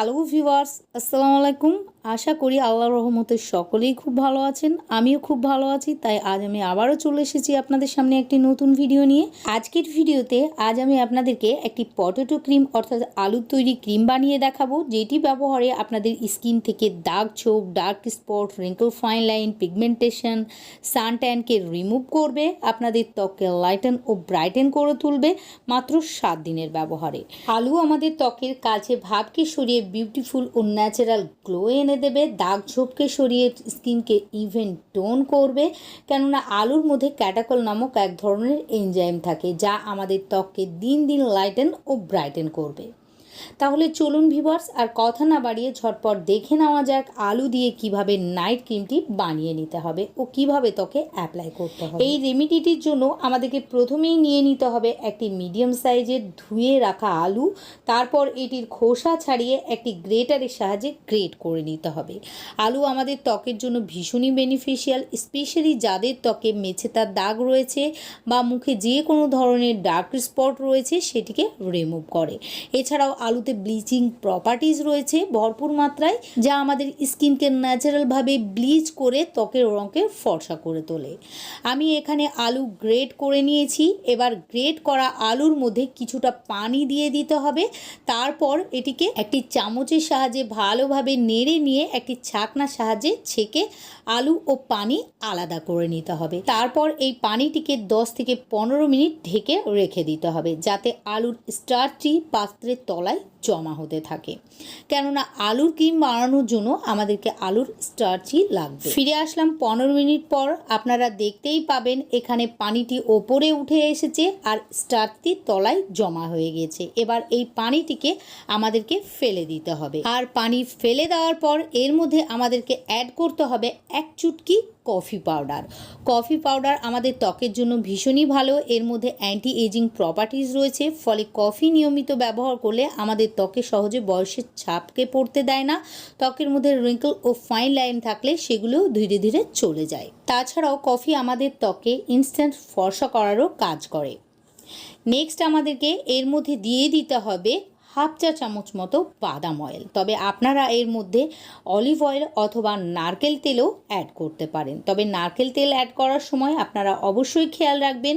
Hello viewers আসসালামু আলাইকুম আশা করি আল্লাহর রহমতে সকলেই খুব ভালো আছেন। আমিও খুব ভালো আছি, তাই আজ আমি আবারও চলে এসেছি আপনাদের সামনে একটি নতুন ভিডিও নিয়ে। আজকের ভিডিওতে আজ আমি আপনাদেরকে একটি পটেটো ক্রিম অর্থাৎ আলুর তৈরি ক্রিম বানিয়ে দেখাবো, যেটি ব্যবহারে আপনাদের স্কিন থেকে দাগ ছোপ dark spot wrinkle fine line pigmentation sun ট্যানকে remove করবে, আপনাদের ত্বককে লাইটেন ও ব্রাইটেন করে তুলবে মাত্র সাত দিনের ব্যবহারে। আলু আমাদের ত্বকের কাছে ভাবকে সরিয়ে বিউটিফুল ও ন্যাচারাল গ্লো এনে দেবে, দাগ ঝোপকে সরিয়ে স্কিনকে ইভেন টোন করবে, কেননা আলুর মধ্যে ক্যাটাকল নামক এক ধরনের এনজাইম থাকে যা আমাদের ত্বককে দিন দিন লাইটেন ও ব্রাইটেন করবে। তাহলে চলুন ভিভার্স আর কথা না বাড়িয়ে ঝটপট দেখে নেওয়া যাক আলু দিয়ে কীভাবে নাইট ক্রিমটি বানিয়ে নিতে হবে ও কীভাবে ত্বকে অ্যাপ্লাই করতে হবে। এই রেমিডিটির জন্য আমাদেরকে প্রথমেই নিয়ে নিতে হবে একটি মিডিয়াম সাইজের ধুয়ে রাখা আলু, তারপর এটির খোসা ছাড়িয়ে একটি গ্রেটারের সাহায্যে গ্রেট করে নিতে হবে। আলু আমাদের ত্বকের জন্য ভীষণই বেনিফিশিয়াল, স্পেশালি যাদের ত্বকে মেছেতার দাগ রয়েছে বা মুখে যে কোনো ধরনের ডার্ক স্পট রয়েছে সেটিকে রিমুভ করে। এছাড়াও আলুতে ব্লিচিং প্রপার্টিজ রয়েছে ভরপুর মাত্রায়, যা আমাদের স্কিনকে ন্যাচারালভাবে ব্লিচ করে ত্বকের রঙকে ফর্সা করে তোলে। আমি এখানে আলু গ্রেট করে নিয়েছি। এবার গ্রেট করা আলুর মধ্যে কিছুটা পানি দিয়ে দিতে হবে। তারপর এটিকে একটি চামচের সাহায্যে ভালোভাবে নেড়ে নিয়ে একটি ছাকনার সাহায্যে ছেঁকে আলু ও পানি আলাদা করে নিতে হবে। তারপর এই পানিটিকে 10 থেকে পনেরো মিনিট ঢেকে রেখে দিতে হবে, যাতে আলুর স্টারটি পাত্রের তলায় Bye! জমা হতে থাকে। কেননা আলুর ক্রিম বানানোর জন্য আমাদেরকে আলুর স্টার্চই লাগবে। ফিরে আসলাম পনেরো মিনিট পর। আপনারা দেখতেই পাবেন এখানে পানিটি ওপরে উঠে এসেছে আর স্টার্চটি তলায় জমা হয়ে গেছে। এবার এই পানিটিকে আমাদেরকে ফেলে দিতে হবে। আর পানি ফেলে দেওয়ার পর এর মধ্যে আমাদেরকে অ্যাড করতে হবে এক চুটকি কফি পাউডার। কফি পাউডার আমাদের ত্বকের জন্য ভীষণই ভালো। এর মধ্যে অ্যান্টি এজিং প্রপার্টিজ রয়েছে। ফলে কফি নিয়মিত ব্যবহার করলে আমাদের ত্বকে সহজে বয়সের ছাপকে পড়তে দেয় না। ত্বকের মধ্যে রিঙ্কল ও ফাইন লাইন থাকলে সেগুলো ধীরে ধীরে চলে যায়। তাছাড়াও কফি আমাদের ত্বকে ইনস্ট্যান্ট ফর্সা করারও কাজ করে। নেক্সট আমাদেরকে এর মধ্যে দিয়ে দিতে হবে হাফ চা চামচ মতো বাদাম অয়েল তবে আপনারা এর মধ্যে অলিভ অয়েল অথবা নারকেল তেলও অ্যাড করতে পারেন। তবে নারকেল তেল অ্যাড করার সময় আপনারা অবশ্যই খেয়াল রাখবেন,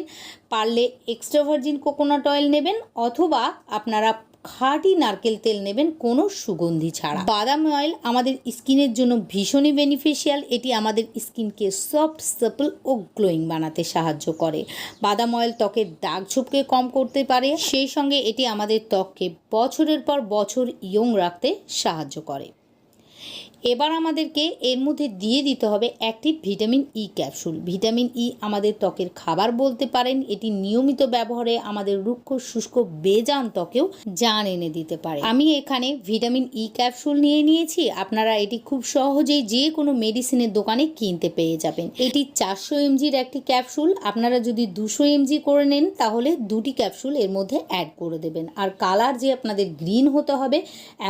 পারলে এক্সট্রা ভার্জিন কোকোনাট অয়েল নেবেন অথবা আপনারা খাঁটি নারকেল তেল নেবেন কোনো সুগন্ধি ছাড়া। বাদাম অয়েল আমাদের স্কিনের জন্য ভীষণই বেনিফিশিয়াল এটি আমাদের স্কিনকে সফট সাপল ও গ্লোয়িং বানাতে সাহায্য করে। বাদাম অয়েল ত্বকের দাগ ঝুপকে কম করতে পারে। সেই সঙ্গে এটি আমাদের ত্বককে বছরের পর বছর ইয়ং রাখতে সাহায্য করে। এবার আমাদেরকে এর মধ্যে দিয়ে দিতে হবে একটি vitamin E capsule. Vitamin E আমাদের ত্বকের খাবার বলতে পারেন, এটি নিয়মিত ব্যবহারে আমাদের রুক্ষ, শুষ্ক, বেজান ত্বকেও জান এনে দিতে পারে। আমি এখানে ভিটামিন ই ক্যাপসুল নিয়ে নিয়েছি, আপনারা এটি খুব সহজেই যে কোনো মেডিসিনের দোকানে কিনতে পেয়ে যাবেন। এটি চারশো এমজির একটি ক্যাপসুল, আপনারা যদি দুশো এমজি করে নেন, তাহলে দুটি ক্যাপসুল এর মধ্যে অ্যাড করে দেবেন। আর কালার যে আপনাদের গ্রিন হতে হবে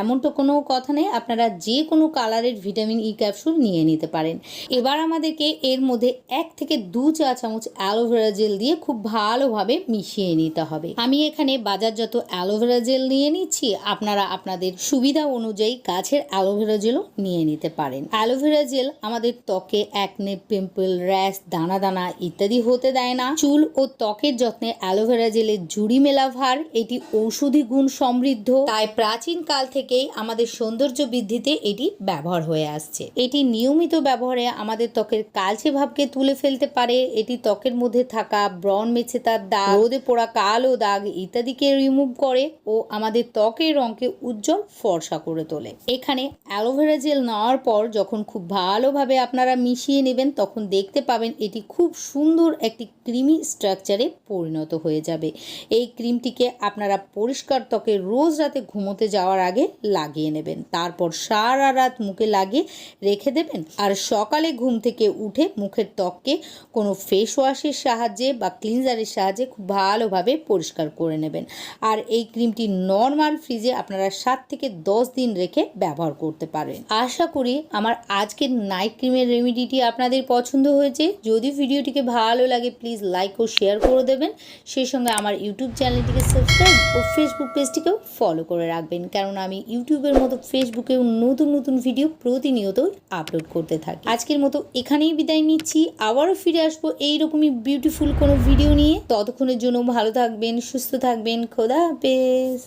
এমন তো কোনো কথা নেই, আপনারা যে কোনো কালারের ভিটামিন ই ক্যাপসুল নিয়ে নিতে পারেন। এবার আমাদেরকে এর মধ্যে এক থেকে দু চা চামচ অ্যালোভেরা জেল দিয়ে খুব ভালোভাবে মিশিয়ে নিতে হবে। আমি এখানে বাজারজাত অ্যালোভেরা জেল নিয়ে নিচ্ছি। আপনারা আপনাদের সুবিধা অনুযায়ী গাছের অ্যালোভেরা জেলও নিয়ে নিতে পারেন। অ্যালোভেরা জেল আমাদের ত্বকে একনে পিম্পল র্যাশ দানা দানা ইত্যাদি হতে দেয় না। চুল ও ত্বকের যত্নে অ্যালোভেরা জেলের জুড়ি মেলা ভার, এটি ঔষধি গুণ সমৃদ্ধ। তাই প্রাচীন কাল থেকেই আমাদের সৌন্দর্য বৃদ্ধিতে এটি ব্যবহার হয়ে আসছে। এটি নিয়মিত ব্যবহারে আমাদের ত্বকের কালচে ভাবকে তুলে ফেলতে পারে। এটি ত্বকের মধ্যে থাকা ব্রণ মেছে তার দাগ, রোদে পোড়া কালো দাগ ইত্যাদিকে রিমুভ করে ও আমাদের ত্বকের রঙকে উজ্জ্বল ফর্সা করে তোলে। এখানে অ্যালোভেরা জেল নেওয়ার পর যখন খুব ভালোভাবে আপনারা মিশিয়ে নেবেন, তখন দেখতে পাবেন এটি খুব সুন্দর একটি ক্রিমি স্ট্রাকচারে পরিণত হয়ে যাবে। এই ক্রিমটিকে আপনারা পরিষ্কার ত্বকে রোজ রাতে ঘুমোতে যাওয়ার আগে লাগিয়ে নেবেন। তারপর সারা রাত রাত মুখে লাগিয়ে রেখে দেবেন। আর সকালে ঘুম থেকে উঠে মুখের ত্বককে কোনো ফেস ওয়াশের সাহায্যে বা ক্লিনজারের সাহায্যে খুব ভালোভাবে পরিষ্কার করে নেবেন। আর এই ক্রিমটি নর্মাল ফ্রিজে আপনারা সাত থেকে দশ দিন রেখে ব্যবহার করতে পারেন। আশা করি আমার আজকের নাইট ক্রিমের রেমিডিটি আপনাদের পছন্দ হয়েছে। যদি ভিডিওটিকে ভালো লাগে প্লিজ লাইক ও শেয়ার করে দেবেন। সেই সঙ্গে আমার ইউটিউব চ্যানেলটিকে সাবস্ক্রাইব ও ফেসবুক পেজটিকেও ফলো করে রাখবেন। কারণ আমি ইউটিউবের মতো ফেসবুকেও নতুন নতুন ভিডিও প্রতিনিয়ত আপলোড করতে থাকি। আজকের মতো এখানেই বিদায় নিচ্ছি। আবারও ফিরে আসব এইরকমই বিউটিফুল কোনো ভিডিও নিয়ে। ততক্ষণের জন্য ভালো থাকবেন, সুস্থ থাকবেন। খোদা হাফেজ।